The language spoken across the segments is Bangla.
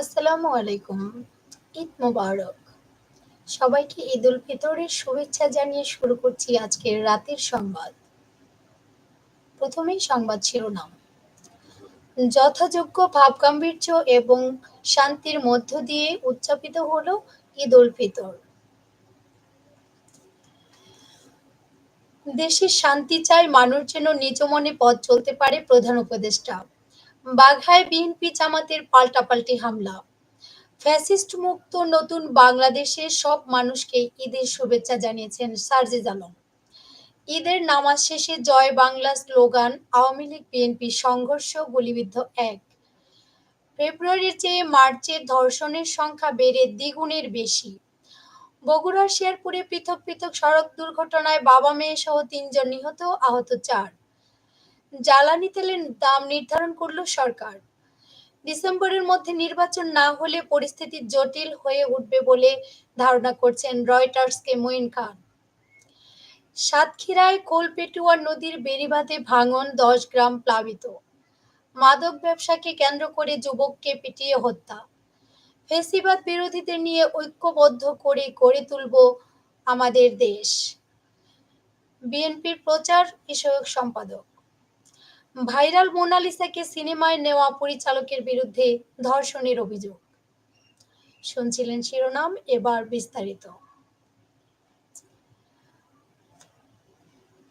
আসসালামু আলাইকুম। ঈদ মোবারক। সবাইকে ঈদ উল ফিতরের শুভেচ্ছা জানিয়ে শুরু করছি আজকের রাতের সংবাদ। প্রথমেই সংবাদ শিরোনাম। যথাযোগ্য ভাবগাম্ভীর্য এবং শান্তির মধ্য দিয়ে উদযাপিত হলো ঈদ উল ফিতর। দেশে শান্তি চায় মানুষ যেন নিজ মনে পথ চলতে পারে প্রধান উপদেষ্টা বাঘায় বিএনপি জামাতের পাল্টাপাল্টি হামলা। ফ্যাসিস্ট মুক্ত নতুন বাংলাদেশে সব মানুষকে ঈদের শুভেচ্ছা জানিয়েছেন সার্জিজ আলম। ঈদের নামাজ শেষে জয় বাংলা স্লোগান, আওয়ামী লীগ, বিএনপি সংঘর্ষ, গুলিবিদ্ধ এক। ফেব্রুয়ারির চেয়ে মার্চের ধর্ষণের সংখ্যা বেড়ে দ্বিগুণের বেশি। বগুড়ার শেরপুরে পৃথক পৃথক সড়ক দুর্ঘটনায় বাবা মেয়ে সহ তিনজন নিহত, আহত চার। জ্বালানি তেলের দাম নির্ধারণ করল সরকার। ডিসেম্বরের মধ্যে নির্বাচন না হলে পরিস্থিতি জটিল হয়ে উঠবে বলে ধারণা করছেন রয়টার্সকে মঈন খান। সাতক্ষীরায় কোলপেটুয়া নদীর বেড়িবাঁধে ভাঙন দশ গ্রাম প্লাবিত। মাদক ব্যবসাকে কেন্দ্র করে যুবককে পিটিয়ে হত্যা। ফেসিবাদ বিরোধীদের নিয়ে ঐক্যবদ্ধ করে গড়ে তুলব আমাদের দেশ। বিএনপির প্রচার বিষয়ক সম্পাদক ভাইরাল মোনালিসাকে সিনেমায় নেওয়া পরিচালকের বিরুদ্ধে ধর্ষণের অভিযোগ। শুনছিলেন শিরোনাম, এবার বিস্তারিত।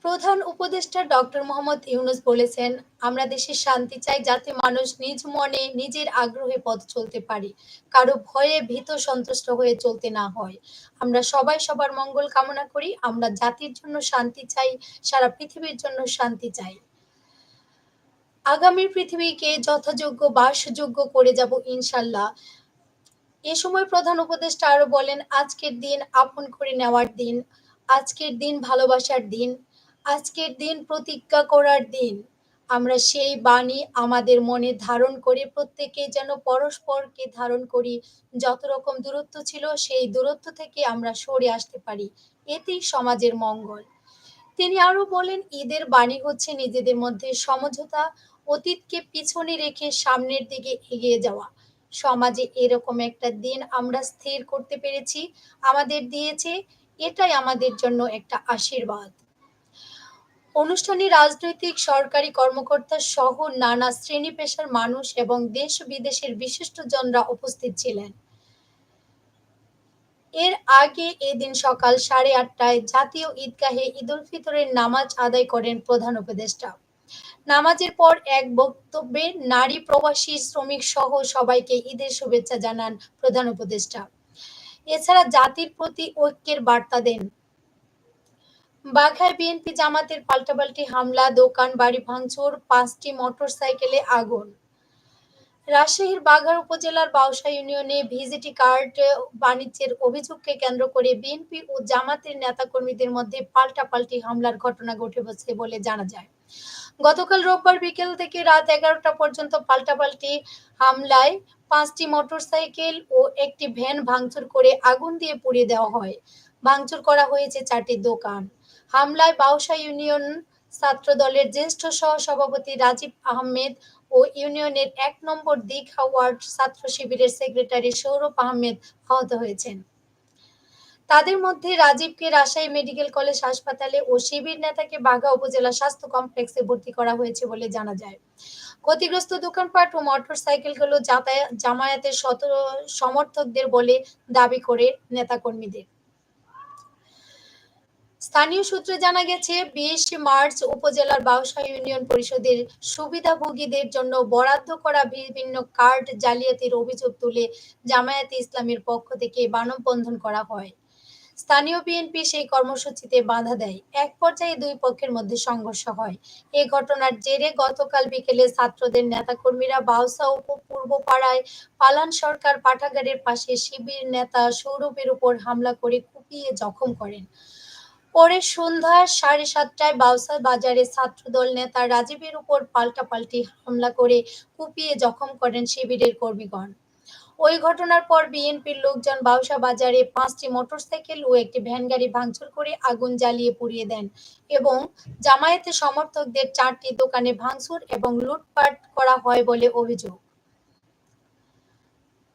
প্রধান উপদেষ্টা ডক্টর মোহাম্মদ ইউনুস বলেছেন, আমরা দেশে শান্তি চাই যাতে মানুষ নিজ মনে নিজের আগ্রহে পথ চলতে পারে, কারও ভয়ে ভীত সন্তুষ্ট হয়ে চলতে না হয়। আমরা সবাই সবার মঙ্গল কামনা করি, আমরা জাতির জন্য শান্তি চাই, সারা পৃথিবীর জন্য শান্তি চাই। আগামী পৃথিবীকে যথাযোগ্য, বাসযোগ্য করে যাব ইনশাল্লাহ এ সময় প্রধান উপদেষ্টা আরও বলেন, আজকের দিন আপন করে নেওয়ার দিন, আজকের দিন ভালোবাসার দিন, আজকের দিন প্রতিজ্ঞা করার দিন। আমরা সেই বাণী আমাদের মনে ধারণ করে প্রত্যেকে যেন পরস্পরকে ধারণ করি। যত রকম দূরত্ব ছিল, সেই দূরত্ব থেকে আমরা সরে আসতে পারি। এতেই সমাজের মঙ্গল। তিনি আরও বলেন, ঈদের বাণী হচ্ছে নিজেদের মধ্যে সমঝোতা অতীতকে পিছনে রেখে সামনের দিকে এগিয়ে যাওয়া। সমাজে এরকম একটা দিন আমরা স্থির করতে পেরেছি, আমাদের দিয়েছে, এটাই আমাদের জন্য একটা আশীর্বাদ। অনুষ্ঠানে রাজনৈতিক, সরকারি কর্মকর্তা সহ নানা শ্রেণি পেশার মানুষ এবং দেশ বিদেশের বিশিষ্টজনরা উপস্থিত ছিলেন। এর আগে এদিন সকাল সাড়ে আটটায় জাতীয় ঈদগাহে ঈদুল ফিতরের নামাজ আদায় করেন প্রধান উপদেষ্টা। নামাজের পর এক বক্তব্যে নারী প্রবাসী শ্রমিক সহ সবাইকে ঈদের শুভেচ্ছা জানান প্রধান উপদেষ্টা। এছাড়া জাতির প্রতি ঐক্যের বার্তা দেন। বাঘায় বিএনপি জামাতের পাল্টাপাল্টি হামলা, দোকান, বাড়ি ভাঙচুর, পাঁচটি মোটর সাইকেলে আগুন। রাজশাহীর বাঘার উপজেলার বাউসা ইউনিয়নে ভিজিটি কার্ড বাণিজ্যের অভিযোগকে কেন্দ্র করে বিএনপি ও জামাতের নেতাকর্মীদের মধ্যে পাল্টাপাল্টি হামলার ঘটনা ঘটেছে বলে জানা যায়। গতকাল রোববার বিকেল থেকে রাত এগারোটা পর্যন্ত পাল্টাপাল্টি হামলায় পাঁচটি মোটরসাইকেল ও একটি ভ্যান ভাঙচুর করে আগুন দিয়ে পুড়িয়ে দেওয়া হয়। ভাঙচুর করা হয়েছে চারটি দোকান। হামলায় বাউসা ইউনিয়ন ছাত্র দলের জ্যেষ্ঠ সহ সভাপতি রাজীব আহমেদ ও ইউনিয়নের এক নম্বর দীঘা ওয়ার্ড ছাত্র শিবিরের সেক্রেটারি সৌরভ আহমেদ আহত হয়েছেন। তাদের মধ্যে রাজীবকে রাজশাহী মেডিকেল কলেজ হাসপাতালে ও শিবির নেতাকে বাঘা উপজেলা স্বাস্থ্য কমপ্লেক্সে ভর্তি করা হয়েছে বলে জানা যায়। ক্ষতিগ্রস্ত দোকানপাট ও মোটর সাইকেলগুলো জামায়াতের শত সমর্থকদের বলে দাবি করে নেতাকর্মীদের। স্থানীয় সূত্রে জানা গেছে, বিশ মার্চ উপজেলার বাউসা ইউনিয়ন পরিষদের সুবিধাভোগীদের জন্য বরাদ্দ করা বিভিন্ন কার্ড জালিয়াতির অভিযোগ তুলে জামায়াতে ইসলামের পক্ষ থেকে মানববন্ধন করা হয়। স্থানীয় বিএনপি সেই কর্মসূচিতে বাধা দেয়। এক পর্যায়ে দুই পক্ষের মধ্যে সংঘর্ষ হয়। এ ঘটনার জেরে গতকাল বিকেলে ছাত্রদের নেতাকর্মীরা বাউসা উপ পূর্বপাড়ায় পালান সরকার পাঠাগারের পাশে শিবির নেতা সৌরভের উপর হামলা করে কুপিয়ে জখম করেন। পরে সন্ধ্যা সাড়ে সাতটায় বাউসা বাজারে ছাত্রদল নেতা রাজীবের উপর পাল্টাপাল্টি হামলা করে কুপিয়ে জখম করেন শিবিরের কর্মীগণ। ওই ঘটনার পর বিএনপির লোকজন বাউসা বাজারে পাঁচটি মোটরসাইকেল ও একটি ভ্যান গাড়ি ভাঙচুর করে আগুন জ্বালিয়ে পুড়িয়ে দেন এবং জামায়াতের সমর্থকদের চারটি দোকানে ভাঙচুর এবং লুটপাট করা হয় বলে অভিযোগ।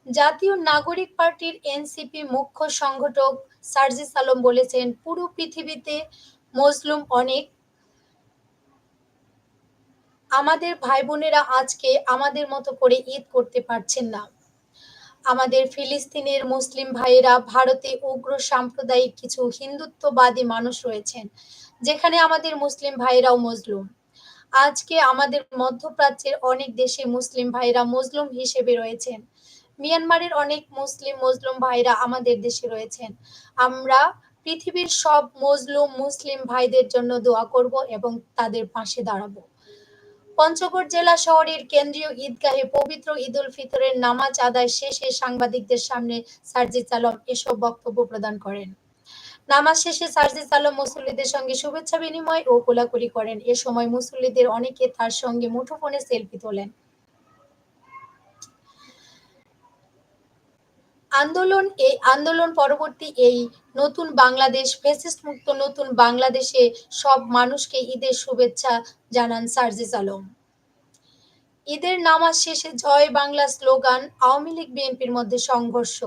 জাতীয় নাগরিক পার্টির এনসিপি মুখ্য সংগঠক সার্জিস আলম বলেছেন, পুরো পৃথিবীতে মজলুম অনেক। আমাদের ভাই বোনেরা আজকে আমাদের মতো করে ঈদ করতে পারছেন না। আমাদের ফিলিস্তিনের মুসলিম ভাইয়েরা ভারতে উগ্র সাম্প্রদায়িক কিছু হিন্দুত্ববাদী মানুষ রয়েছেন, যেখানে আমাদের মুসলিম ভাইয়েরাও মজলুম। আজকে আমাদের মধ্যপ্রাচ্যের অনেক দেশে মুসলিম ভাইরা মজলুম হিসেবে রয়েছেন। মিয়ানমারের অনেক মুসলিম মজলুম ভাইরা আমাদের দেশে রয়েছেন। আমরা পৃথিবীর সব মজলুম মুসলিম ভাইদের জন্য দোয়া করব এবং তাদের পাশে দাঁড়াবো। পঞ্চগড় জেলা শহরের কেন্দ্রীয় ঈদগাহে পবিত্র ঈদ উল ফিতরের নামাজ আদায় শেষে সাংবাদিকদের সামনে সার্জিস আলম এসব বক্তব্য প্রদান করেন। নামাজ শেষে সার্জিস আলম মুসল্লিদের সঙ্গে শুভেচ্ছা বিনিময় ও কোলাকুলি করেন। এ সময় মুসল্লিদের অনেকে তার সঙ্গে মুঠোফোনে সেলফি তোলেন। আন্দোলন এই আন্দোলন পরবর্তী এই নতুন বাংলাদেশ ফেসিস্ট মুক্ত নতুন বাংলাদেশে সব মানুষকে ঈদের শুভেচ্ছা জানান সার্জিস আলম। ঈদের নামাজ শেষে জয় বাংলা স্লোগান, আওয়ামী লীগ, বিএনপির মধ্যে সংঘর্ষ।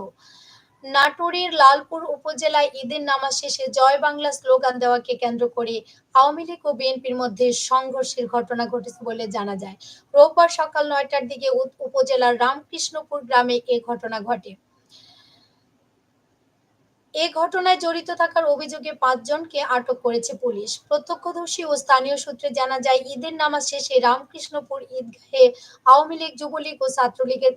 নাটোরের লালপুর উপজেলায় ঈদের নামাজ শেষে জয় বাংলা স্লোগান দেওয়াকে কেন্দ্র করে আওয়ামী লীগ ও বিএনপির মধ্যে সংঘর্ষের ঘটনা ঘটেছে বলে জানা যায়। রোববার সকাল নয়টার দিকে উপজেলার রামকৃষ্ণপুর গ্রামে এ ঘটনা ঘটে। এ ঘটনায় জড়িত থাকার অভিযোগে পাঁচজনকে আটক করেছে পুলিশ। প্রত্যক্ষদর্শী ও স্থানীয় সূত্রে জানা যায়, ঈদের নামাজ শেষে রামকৃষ্ণপুর ঈদগাহে আওয়ামী লীগ, যুবলীগ ও ছাত্রলীগের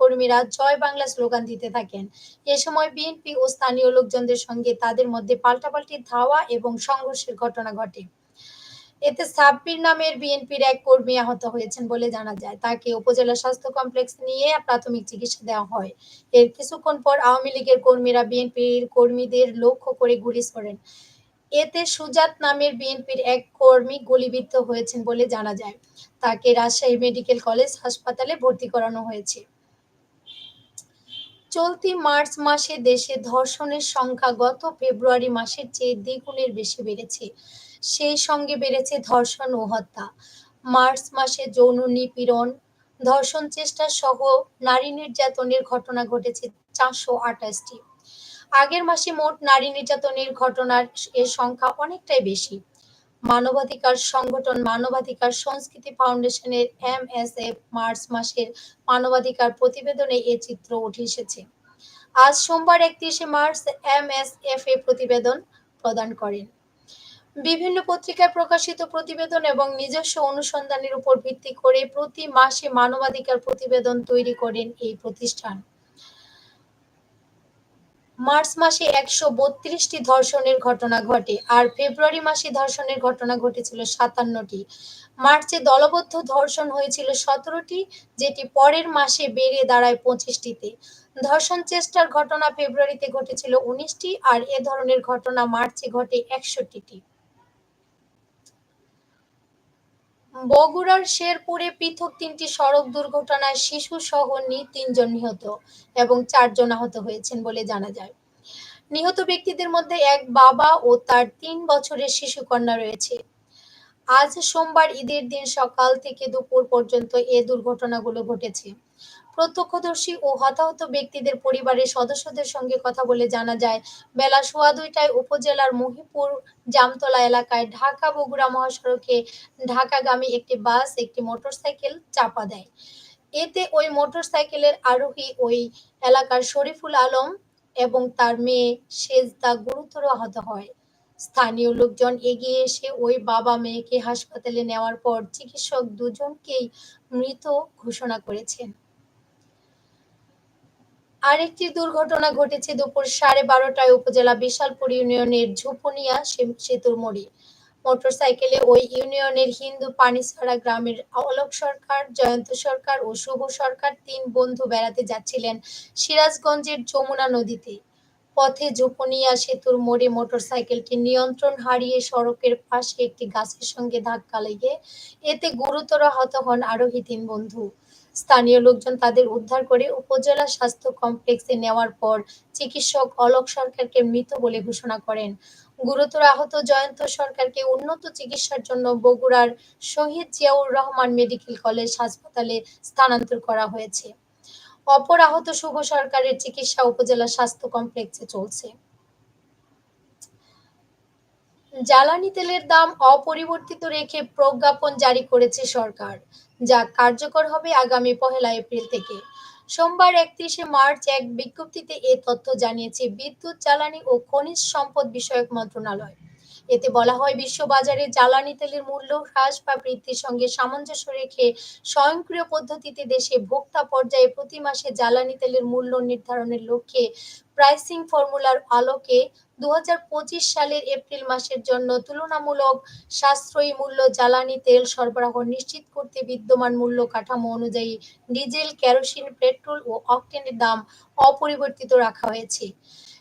কর্মীরা জয় বাংলা স্লোগান দিতে থাকেন। এ সময় বিএনপি ও স্থানীয় লোকজনদের সঙ্গে তাদের মধ্যে পাল্টাপাল্টি ধাওয়া এবং সংঘর্ষের ঘটনা ঘটে। এতে সাব্বির নামের বিএনপির এক কর্মী আহত হয়েছেন বলে জানা যায়। তাকে উপজেলা স্বাস্থ্য কমপ্লেক্স নিয়ে প্রাথমিক চিকিৎসা দেওয়া হয়। এর কিছুক্ষণ পর আওয়ামী লীগের কর্মীরা বিএনপির কর্মীদের লক্ষ্য করে গুলি ছোড়েন। এতে সুজাত নামের বিএনপির এক কর্মী গুলিবিদ্ধ হয়েছেন বলে জানা যায়। তাকে রাজশাহী মেডিকেল কলেজ হাসপাতালে ভর্তি করানো হয়েছে। চলতি মার্চ মাসে দেশে ধর্ষণের সংখ্যা গত ফেব্রুয়ারি মাসের চেয়ে দ্বিগুণের বেশি বেড়েছে। সেই সঙ্গে বেড়েছে ধর্ষণ ও হত্যা। মার্চ মাসে যৌন নিপীড়ন, ধর্ষণ চেষ্টা সহ নারী নির্যাতনের ঘটনা ঘটেছে চারশো আঠাশটি। আগের মাসে মোট নারী নির্যাতনের ঘটনার এর সংখ্যা অনেকটাই বেশি। মানবাধিকার সংগঠন মানবাধিকার সংস্কৃতি ফাউন্ডেশনের এম এস এফ মার্চ মাসের মানবাধিকার প্রতিবেদনে এ চিত্র উঠে এসেছে। আজ সোমবার একত্রিশে March M S F A প্রতিবেদন প্রদান করেন। বিভিন্ন পত্রিকায় প্রকাশিত প্রতিবেদন এবং নিজস্ব অনুসন্ধানের উপর ভিত্তি করে প্রতি মাসে মানবাধিকার প্রতিবেদন তৈরি করেন এই প্রতিষ্ঠান। মার্চ মাসে একশো বত্রিশটি ধর্ষণের ঘটনা ঘটে আর ফেব্রুয়ারি মাসে ধর্ষণের ঘটনা ঘটেছিল সাতান্নটি। মার্চে দলবদ্ধ ধর্ষণ হয়েছিল সতেরোটি, যেটি পরের মাসে বেড়ে দাঁড়ায় পঁচিশটিতে। ধর্ষণ চেষ্টার ঘটনা ফেব্রুয়ারিতে ঘটেছিল উনিশটি আর এ ধরনের ঘটনা মার্চে ঘটে একষট্টিটি। বগুড়ার শেরপুরে পৃথক তিনটি সড়ক দুর্ঘটনায় শিশু সহ তিনজন নিহত এবং চারজন আহত হয়েছেন বলে জানা যায়। নিহত ব্যক্তিদের মধ্যে এক বাবা ও তার তিন বছরের শিশু কন্যা রয়েছে। আজ সোমবার ঈদের দিন সকাল থেকে দুপুর পর্যন্ত এ দুর্ঘটনাগুলো ঘটেছে। প্রত্যক্ষদর্শী ও হতাহত ব্যক্তিদের পরিবারের সদস্যদের সঙ্গে কথা বলে জানা যায়, বেলা সোয়া দুইটায় উপজেলার মহিপুর জামতলা এলাকায় ঢাকা বগুড়া মহাসড়কে ঢাকাগামী একটি বাস, একটি মোটরসাইকেল চাপা দেয়। এতে ওই মোটরসাইকেলের আরোহী ওই এলাকার শরীফুল আলম এবং তার মেয়ে সেজদা গুরুতর আহত হয়। স্থানীয় লোকজন এগিয়ে এসে ওই বাবা মেয়েকে হাসপাতালে নেওয়ার পর চিকিৎসক দুজনকেই মৃত ঘোষণা করেছেন। আরেকটি দুর্ঘটনা ঘটেছে দুপুর সাড়ে বারোটায় উপজেলা বিশালপুর ইউনিয়নের ঝুপনিয়া সেতুর মোড়ে। মোটরসাইকেলে ওই ইউনিয়নের হিন্দু পানিছড়া গ্রামের অলোক সরকার, জয়ন্ত সরকার ও শুভ সরকার তিন বন্ধু বেড়াতে যাচ্ছিলেন সিরাজগঞ্জের যমুনা নদীতে। পথে ঝুপনিয়া সেতুর মোড়ে মোটরসাইকেলটি নিয়ন্ত্রণ হারিয়ে সড়কের পাশে একটি গাছের সঙ্গে ধাক্কা লেগে এতে গুরুতর আহত হন আরোহী তিন বন্ধু। স্থানীয় লোকজন তাদের উদ্ধার করে উপজেলা স্বাস্থ্য কমপ্লেক্সে নেওয়ার পর চিকিৎসক অলক সরকারকে মৃত বলে ঘোষণা করেন। গুরুতর আহত জয়ন্ত সরকারকে উন্নত চিকিৎসার জন্য বগুড়ার শহীদ জিয়াউর রহমান মেডিকেল কলেজ হাসপাতালে স্থানান্তর করা হয়েছে। অপর আহত শুভ সরকারের চিকিৎসা উপজেলা স্বাস্থ্য কমপ্লেক্সে চলছে। জ্বালানি তেলের দাম অপরিবর্তিত রেখে প্রজ্ঞাপন জারি করেছে সরকার। যা কার্যকর হবে আগামী পহেলা এপ্রিল থেকে। সোমবার একত্রিশে মার্চ এক বিজ্ঞপ্তিতে এ তথ্য জানিয়েছে বিদ্যুৎ, জ্বালানি ও খনিজ সম্পদ বিষয়ক মন্ত্রণালয়। এতে বলা হয়, বিশ্ববাজারে জ্বালানি তেলের মূল্য হ্রাস বা বৃদ্ধির সঙ্গে সামঞ্জস্য রেখে স্বয়ংক্রিয় পদ্ধতিতে দেশে ভোক্তা পর্যায়ে প্রতি মাসে জ্বালানি তেলের মূল্য নির্ধারণের লক্ষ্যে প্রাইসিং ফর্মুলার আলোকে দু সালের এপ্রিল মাসের জন্য তুলনামূলক সাশ্রয়ী মূল্য জ্বালানি তেল সরবরাহ নিশ্চিত করতে বিদ্যমান মূল্য কাঠামো অনুযায়ী ডিজেল, কেরোসিন, পেট্রোল ও অকটেনের দাম অপরিবর্তিত রাখা হয়েছে।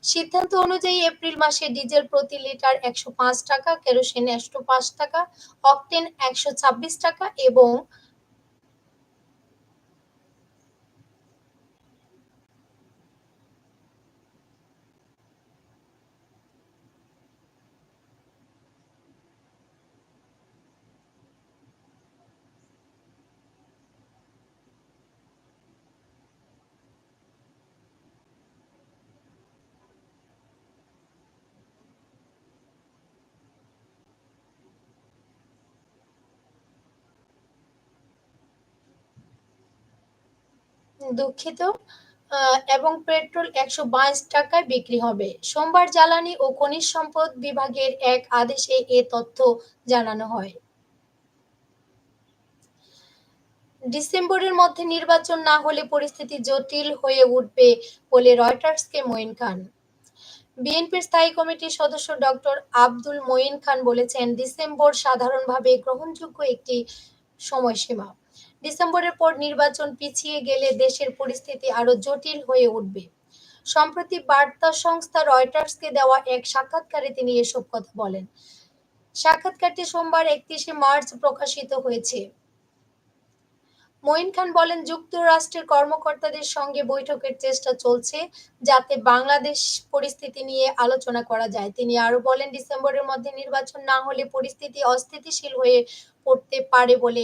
সিদ্ধান্ত অনুযায়ী এপ্রিল মাসে ডিজেল প্রতি লিটার একশো পাঁচ টাকা, কেরোসিন একশো পাঁচ টাকা, অকটেন একশো ছাব্বিশ টাকা এবং দুঃখিত এবং পেট্রোল একশো বাইশ টাকায় বিক্রি হবে। সোমবার জ্বালানি ও খনিজ সম্পদ বিভাগের এক আদেশে এ তথ্য জানানো হয়। ডিসেম্বরের মধ্যে নির্বাচন না হলে পরিস্থিতি জটিল হয়ে উঠবে বলে রয়টার্সকে মঈন খান। বিএনপির স্থায়ী কমিটির সদস্য ডক্টর আব্দুল মঈন খান বলেছেন, ডিসেম্বর সাধারণভাবে গ্রহণযোগ্য একটি সময়সীমা। ডিসেম্বরের পর নির্বাচন পিছিয়ে গেলে দেশের পরিস্থিতি আরও জটিল হয়ে উঠবে। সম্প্রতি বার্তা সংস্থা রয়টার্সকে দেওয়া এক সাক্ষাৎকারে তিনি এসব কথা বলেন। সাক্ষাৎকারটি সোমবার একত্রিশে মার্চ প্রকাশিত হয়েছে। মঈন খান বলেন, যুক্তরাষ্ট্রের কর্মকর্তাদের সঙ্গে বৈঠকের চেষ্টা চলছে যাতে বাংলাদেশ পরিস্থিতি নিয়ে আলোচনা করা যায়। তিনি আরও বলেন, ডিসেম্বরের মধ্যে নির্বাচন না হলে পরিস্থিতি অস্থিতিশীল হয়ে পড়তে পারে বলে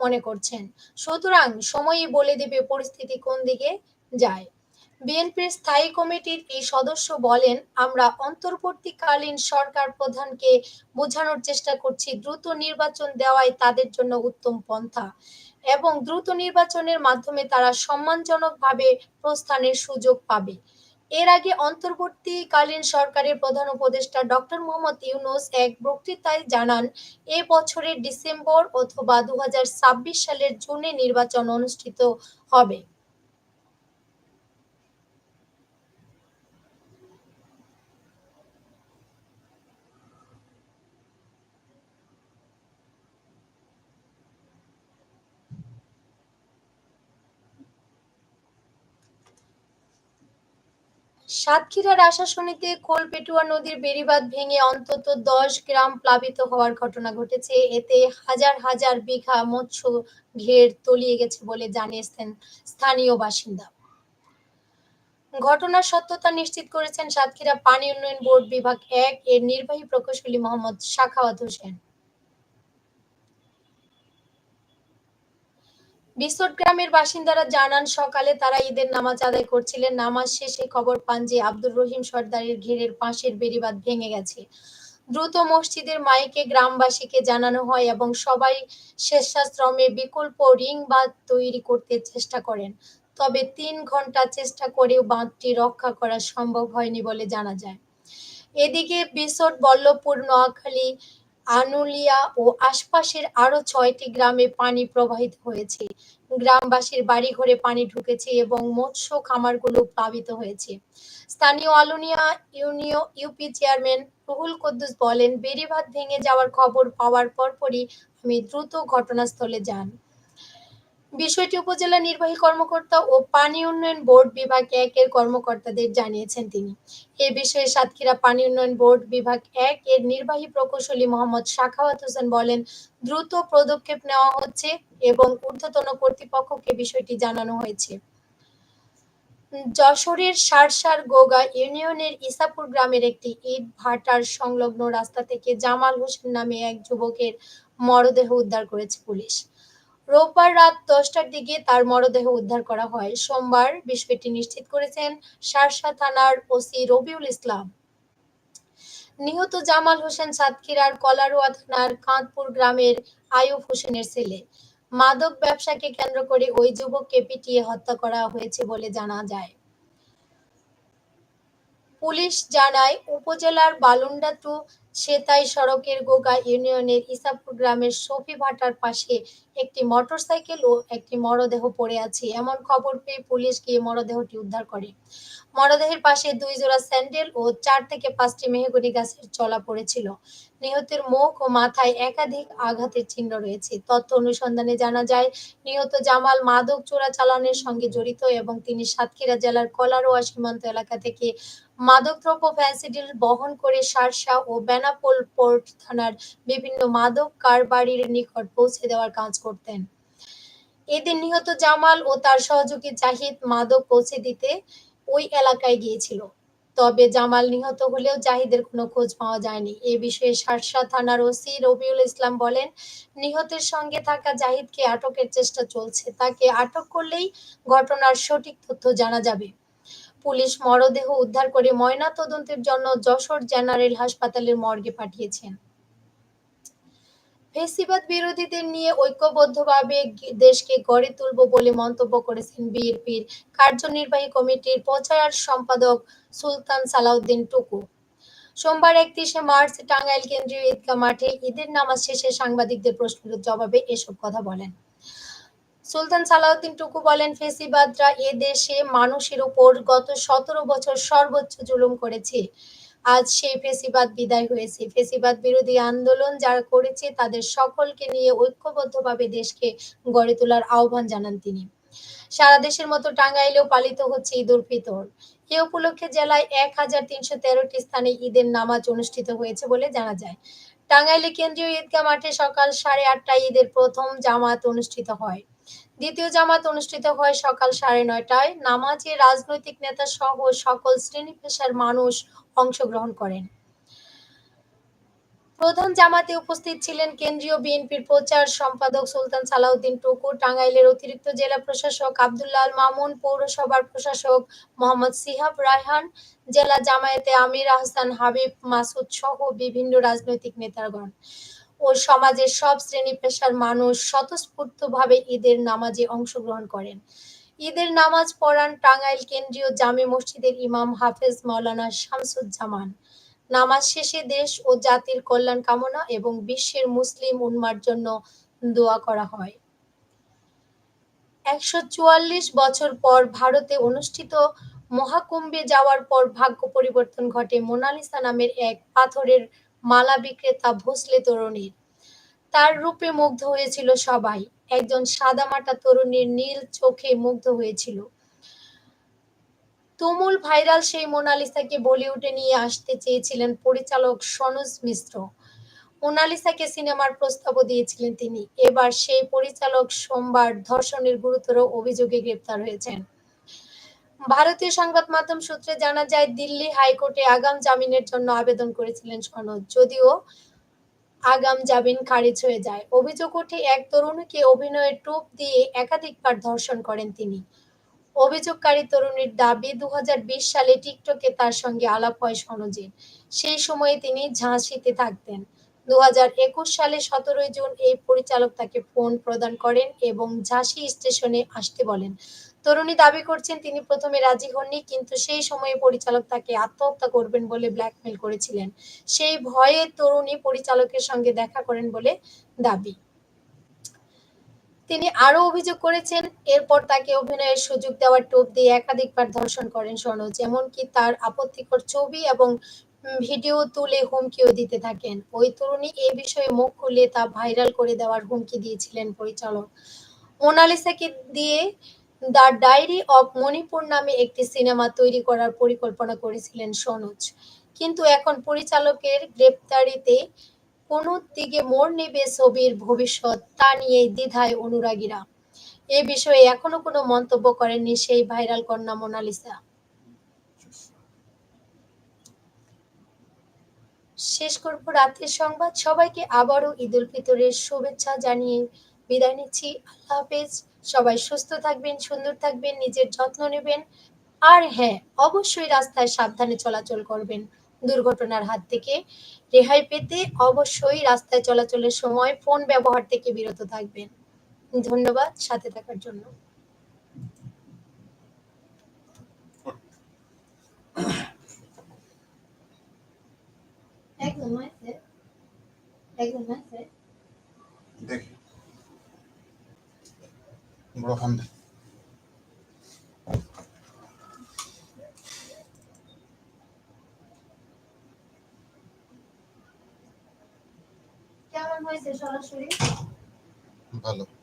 মনে করছেন। সুতরাং সময়ই বলে দেবে পরিস্থিতি কোন দিকে যায়। বিএনপির স্থায়ী কমিটির এই সদস্য বলেন, আমরা অন্তর্বর্তীকালীন সরকার প্রধানকে বোঝানোর চেষ্টা করছি দ্রুত নির্বাচন দেওয়াই তাদের জন্য উত্তম পন্থা এবং দ্রুত নির্বাচনের মাধ্যমে তারা সম্মানজনকভাবে প্রস্থানের সুযোগ পাবে। এর আগে অন্তর্বর্তীকালীন সরকারের প্রধান উপদেষ্টা ডক্টর মোহাম্মদ ইউনুস এক বক্তৃতায় জানান, এ বছরের ডিসেম্বর অথবা দু হাজার ছাব্বিশ সালের জুনে নির্বাচন অনুষ্ঠিত হবে। সাতক্ষীরার আশাশুনিতে কোলপেটুয়া নদীর বেড়িবাঁধ ভেঙে অন্তত দশ গ্রাম প্লাবিত হওয়ার ঘটনা ঘটেছে। এতে হাজার হাজার বিঘা মৎস্য ঘের তলিয়ে গেছে বলে জানিয়েছেন স্থানীয় বাসিন্দা। ঘটনার সত্যতা নিশ্চিত করেছেন সাতক্ষীরা পানি উন্নয়ন বোর্ড বিভাগ এক এর নির্বাহী প্রকৌশলী মোহাম্মদ শাখাওয়াত হোসেন। বিসট গ্রামের বাসিন্দারা জানান, সকালে তারা ঈদের নামাজ আদায় করছিলেন। নামাজ শেষে খবর পান যে আব্দুর রহিম সর্দারের ঘেরের পাশের বেড়িবাঁধ ভেঙে গেছে। দ্রুত মসজিদের মাইকে গ্রামবাসীকে জানানো হয় এবং সবাই স্বেচ্ছাশ্রমে বিকল্প রিং বাঁধ তৈরি করতে চেষ্টা করেন। তবে তিন ঘণ্টা চেষ্টা করেও বাঁধটি রক্ষা করা সম্ভব হয়নি বলে জানা যায়। এদিকে বিসট বল্লভপুর, নোয়াখালী আনুলিয়া ও আশপাশের আরও ছয়টি গ্রামে পানি প্রবাহিত হয়েছে। গ্রামবাসীর বাড়ি ঘরে পানি ঢুকেছে এবং মৎস্য খামারগুলো প্লাবিত হয়েছে। স্থানীয় আলুনিয়া ইউনিয় ইউপি চেয়ারম্যান রুহুল কুদ্দুস বলেন, বেড়িবাঁধ ভেঙে যাওয়ার খবর পাওয়ার পরপরই আমি দ্রুত ঘটনাস্থলে যান। বিষয়টি উপজেলা নির্বাহী কর্মকর্তা ও পানি উন্নয়ন বোর্ড বিভাগ এক এর কর্মকর্তাদের জানিয়েছেন তিনি। এ বিষয়ে সাতক্ষীরা পানি উন্নয়ন বোর্ড বিভাগ এক এর নির্বাহী প্রকৌশলী মোহাম্মদ শাখাওয়াত হোসেন বলেন, দ্রুত পদক্ষেপ নেওয়া হচ্ছে এবং ঊর্ধ্বতন কর্তৃপক্ষকে বিষয়টি জানানো হয়েছে। যশোরের সারসার গোগা ইউনিয়নের ইসাপুর গ্রামের একটি ইট ভাটার সংলগ্ন রাস্তা থেকে জামাল হোসেন নামে এক যুবকের মরদেহ উদ্ধার করেছে পুলিশ। রোববার রাত দশটার দিকে তার মরদেহ উদ্ধার করা হয়। সোমবার বিষয়টি নিশ্চিত করেছেন শার্শা থানার ওসি রবিউল ইসলাম। নিহত জামাল হোসেন সাতক্ষীরার কলারোয়া থানার কাঁদপুর গ্রামের আয়ুব হোসেনের ছেলে। মাদক ব্যবসাকে কেন্দ্র করে ওই যুবককে পিটিয়ে হত্যা করা হয়েছে বলে জানা যায়। পুলিশ জানায়, উপজেলার বালুন্ডা টু সেতাই সড়কের গোগা ইউনিয়নের ইসাপুর গ্রামের সফি ভাটার পাশে একটি মোটরসাইকেল ও একটি মরদেহ পড়ে আছে। এমন খবর পেয়ে পুলিশ গিয়ে মরদেহটি উদ্ধার করে। মরদেহের পাশে দুই জোড়া স্যান্ডেল ও চার থেকে পাঁচটি মেহগনি গাছের চলা পড়েছিল। নিহতের মুখ ও মাথায় একাধিক আঘাতের চিহ্ন রয়েছে। তথ্য অনুসন্ধানে জানা যায়, নিহত জামাল মাদক চোরা চালানের সঙ্গে জড়িত এবং তিনি সাতক্ষীরা জেলার কলারোয়া সীমান্ত এলাকা থেকে মাদকদ্রব্য ফ্যান্সিডিল বহন করে শার্শা ও বেনাপোল পোর্ট থানার বিভিন্ন মাদক কারবারির নিকট পৌঁছে দেওয়ার কাজ করতেন। এদিন নিহত জামাল ও তার সহযোগী জাহিদ মাদক পৌঁছে দিতে ওই এলাকায় গিয়েছিল। তবে জামাল নিহত হলেও জাহিদের কোনো খোঁজ পাওয়া যায়নি। এ বিষয়ে শার্শা থানার ওসি রবিউল ইসলাম বলেন, নিহতের সঙ্গে থাকা জাহিদকে আটকের চেষ্টা চলছে। তাকে আটক করলেই ঘটনার সঠিক তথ্য জানা যাবে। পুলিশ মরদেহ উদ্ধার করে ময়না তদন্তের জন্য যশোর জেনারেল হাসপাতালের মর্গে পাঠিয়েছেন। ফেসিবাদ বিরোধীদের নিয়ে ঐক্যবদ্ধভাবে দেশকে গড়ে তুলব বলে মন্তব্য করেছেন বিএনপির কার্যনির্বাহী কমিটির প্রচার সম্পাদক সুলতান সালাউদ্দিন টুকু। সোমবার একত্রিশে মার্চ টাঙ্গাইল কেন্দ্রীয় ঈদগাহ মাঠে ঈদের নামাজ শেষে সাংবাদিকদের প্রশ্নের জবাবে এসব কথা বলেন। সুলতান সালাউদ্দিন টুকু বলেন, ফেসিবাদরা এ দেশে মানুষের উপর গত সতেরো বছর সর্বোচ্চ জুলুম করেছে। আজ সেই ফেসিবাদ বিদায় হয়েছে। ফেসিবাদ বিরোধী আন্দোলন যারা করেছে, তাদের সকলকে নিয়ে ঐক্যবদ্ধভাবে দেশকে গড়ে তোলার আহ্বান জানান তিনি। সারা দেশের মতো টাঙ্গাইলেও পালিত হচ্ছে ঈদ উল ফিতর। এ উপলক্ষে জেলায় এক হাজার তিনশো তেরোটি স্থানে ঈদের নামাজ অনুষ্ঠিত হয়েছে বলে জানা যায়। টাঙ্গাইলে কেন্দ্রীয় ঈদগাহ মাঠে সকাল সাড়ে আটটায় ঈদের প্রথম জামাত অনুষ্ঠিত হয়। দ্বিতীয় জামাত অনুষ্ঠিত হয় সকাল সাড়ে নয়টায়। নামাজে রাজনৈতিক নেতা সহ সকল শ্রেণি পেশার মানুষ অংশগ্রহণ করেন। প্রধান জামাতে উপস্থিত ছিলেন কেন্দ্রীয় বিএনপির প্রচার সম্পাদক সুলতান সালাউদ্দিন টুকু, টাঙ্গাইলের অতিরিক্ত জেলা প্রশাসক আবদুল্লাহ মামুন, পৌরসভার প্রশাসক মোহাম্মদ সিহাব রায়হান, জেলা জামায়াতে আমির আহসান হাবিব মাসুদ সহ বিভিন্ন রাজনৈতিক নেতাগণ ও সমাজের সব শ্রেণি পেশার মানুষ স্বতঃস্ফূর্তভাবে ঈদের নামাজে অংশগ্রহণ করেন। ঈদের নামাজ পড়ান টাঙ্গাইল কেন্দ্রীয় জামে মসজিদের ইমাম হাফেজ মাওলানা শামসুজ্জামান। নামাজ শেষে দেশ ও জাতির কল্যাণ কামনা এবং বিশ্বের মুসলিম উন্মার জন্য দোয়া করা হয়। একশো চুয়াল্লিশ বছর পর ভারতে অনুষ্ঠিত মহাকুম্ভে যাওয়ার পর ভাগ্য পরিবর্তন ঘটে মোনালিসা নামের এক পাথরের মালা বিক্রেতা ভোসলে তরুণীর। তার রূপে মুগ্ধ হয়েছিল সবাই। একজন সাদামাটা তরুণীর নীল চোখে মুগ্ধ হয়েছিল। তুমুল ভাইরাল সেই মোনালিসাকে বলিউডে নিয়ে আসতে চেয়েছিলেন পরিচালক সনোজ মিশ্র। মোনালিসাকে সিনেমার প্রস্তাবও দিয়েছিলেন তিনি। এবার সেই পরিচালক সোমবার ধর্ষণের গুরুতর অভিযোগে গ্রেপ্তার হয়েছেন। ভারতীয় সংবাদ মাধ্যম সূত্রে জানা যায়, দিল্লি হাইকোর্টে আগাম জামিনের জন্য আবেদন করেছিলেন সনদ যদিও আগাম জামিন খারিজ হয়ে যায়। অভিযোগ ওঠে, এক তরুণীকে অভিনয়ের টুপ দিয়ে একাধিকবার ধর্ষণ করেন তিনি। অভিযোগকারী তরুণীর দাবি দু হাজার বিশ সালে টিকটকে তার সঙ্গে আলাপ হয় সনজের সেই সময়ে তিনি ঝাঁসিতে থাকতেন। দু হাজার একুশ সালে সতেরোই জুন এই পরিচালক তাকে ফোন প্রদান করেন এবং ঝাঁসি স্টেশনে আসতে বলেন। তরুণী দাবি করছেন তিনি প্রথমে রাজি হননি, কিন্তু সেই সময়ে পরিচালক তাকে আত্মহত্যা করবেন বলে ব্ল্যাকমেল করেছিলেন। সেই ভয়ে তরুণী পরিচালকের সঙ্গে দেখা করেন বলে দাবি। তিনি আরও অভিযোগ করেছেন, এরপর তাকে অভিনয়ের সুযোগ দেওয়ার টোপ দিয়ে একাধিকবার ধর্ষণ করেন সনজ এমনকি তার আপত্তিকর ছবি এবং ভিডিও তুলে হুমকিও দিতে থাকেন। ওই তরুণী এ বিষয়ে মুখ খুলে তা ভাইরাল করে দেওয়ার হুমকি দিয়েছিলেন পরিচালক। মোনালিসাকে দিয়ে দ্য ডায়েরি অব মণিপুর নামে একটি সিনেমা তৈরি করার পরিকল্পনা করেছিলেন সনোজ। কিন্তু এখন পরিচালকের গ্রেপ্তারিতে কোন দিকে মোড় নেবে ছবির ভবিষ্যৎ, তা নিয়ে দ্বিধায় অনুরাগীরা। এ বিষয়ে এখনও কোনো মন্তব্য করেননি সেই ভাইরাল কন্যা মোনালিসা। শেষ করব রাতের সংবাদ। সবাইকে আবারও ঈদ উল ফিতরের শুভেচ্ছা জানিয়ে বিদায় নিচ্ছি। আল্লাহ হাফেজ। সবাই সুস্থ থাকবেন সুন্দর থাকবেন নিজের যত্ন নেবেন। আর হ্যাঁ অবশ্যই রাস্তায় সাবধানে চলাচল করবেন। দুর্ঘটনার হাত থেকে রেহাই পেতে অবশ্যই রাস্তায় চলাচলের সময় ফোন ব্যবহার থেকে বিরত থাকবেন। ধন্যবাদ সাথে থাকার জন্য। একদম হয়েছে একদম হয়েছে দেখি। বড় কেমন হয়েছে সরাসরি? ভালো।